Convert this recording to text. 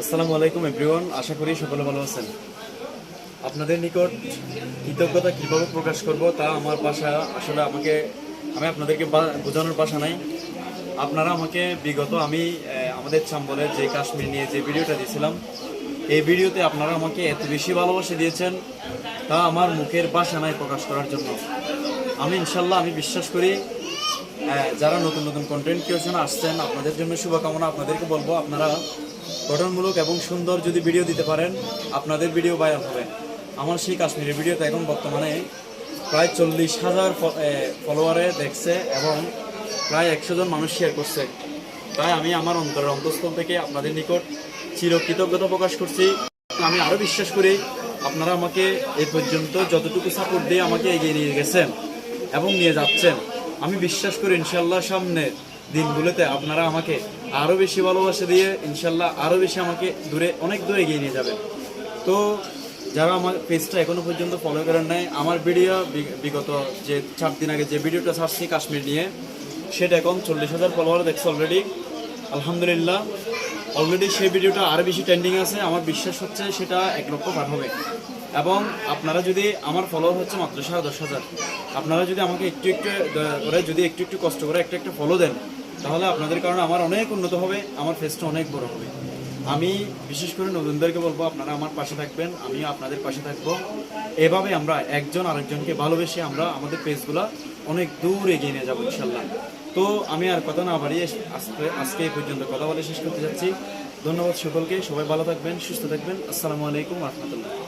আসসালামু আলাইকুম, এভরিওয়ান। আশা করি সকলে ভালো আছেন। আপনাদের নিকট কৃতজ্ঞতা কীভাবে প্রকাশ করব তা আমার ভাষা আসলে আমাকে, আমি আপনাদেরকে বোঝানোর বাসা নাই। আপনারা আমাকে বিগত আমি আমাদের চাম্বলের যে কাশ্মীর নিয়ে যে ভিডিওটা দিয়েছিলাম, এই ভিডিওতে আপনারা আমাকে এত বেশি ভালোবাসা দিয়েছেন তা আমার মুখের বাসা নাই প্রকাশ করার জন্য। আমি ইনশাল্লাহ, আমি বিশ্বাস করি যারা নতুন নতুন কন্টেন্ট ক্রিয়েশন আসছেন, আপনাদের জন্য শুভকামনা। আপনাদেরকে বলব, আপনারা গঠনমূলক এবং সুন্দর যদি ভিডিও দিতে পারেন, আপনাদের ভিডিও ভাইরাল হবে। আমার সেই কাশ্মীরের ভিডিওতে এখন বর্তমানে প্রায় চল্লিশ হাজার ফলোয়ারে দেখছে এবং প্রায় একশো জন মানুষ শেয়ার করছে। তাই আমি আমার অন্তরের অন্তঃস্থল থেকে আপনাদের নিকট চিরকৃতজ্ঞতা প্রকাশ করছি। আমি আরও বিশ্বাস করি, আপনারা আমাকে এই পর্যন্ত যতটুকু সাপোর্ট দিয়ে আমাকে এগিয়ে নিয়ে গেছেন এবং নিয়ে যাচ্ছেন। আমি বিশ্বাস করি ইনশাল্লাহ সামনে দিনগুলোতে আপনারা আমাকে আরও বেশি ভালোবাসা দিয়ে ইনশাল্লাহ আরও বেশি আমাকে দূরে, অনেক দূরে এগিয়ে নিয়ে যাবেন। তো যারা আমার পেজটা এখনও পর্যন্ত ফলো করেন নাই, আমার ভিডিও বিগত যে চার দিন আগে যে ভিডিওটা ছাড়ছি কাশ্মীর নিয়ে, সেটা এখন চল্লিশ হাজার ফলোয়ার দেখছে অলরেডি আলহামদুলিল্লাহ অলরেডি সেই ভিডিওটা আরও বেশি ট্রেন্ডিং আছে। আমার বিশ্বাস হচ্ছে সেটা এক লক্ষ পার হবে। এবং আপনারা যদি আমার ফলোয়ার হচ্ছে মাত্র সাড়ে দশ হাজার, আপনারা যদি আমাকে একটু একটু করে যদি একটু একটু কষ্ট করে একটা একটা ফলো দেন, তাহলে আপনাদের কারণে আমার অনেক উন্নত হবে, আমার ফেসটা অনেক বড় হবে। আমি বিশেষ করে নতুনদেরকে বলব, আপনারা আমার পাশে থাকবেন, আমিও আপনাদের পাশে থাকব। এভাবে আমরা একজন আরেকজনকে ভালোবেসে আমরা আমাদের পেজগুলো অনেক দূর এগিয়ে নিয়ে যাব, ইনশাল্লাহ। তো আমি আর কথা না বাড়িয়ে আজকে আজকে এই পর্যন্ত কথা বলে শেষ করতে যাচ্ছি। ধন্যবাদ সকলকে, সবাই ভালো থাকবেন, সুস্থ থাকবেন। আসসালামু আলাইকুম রহমতুল্লাহ।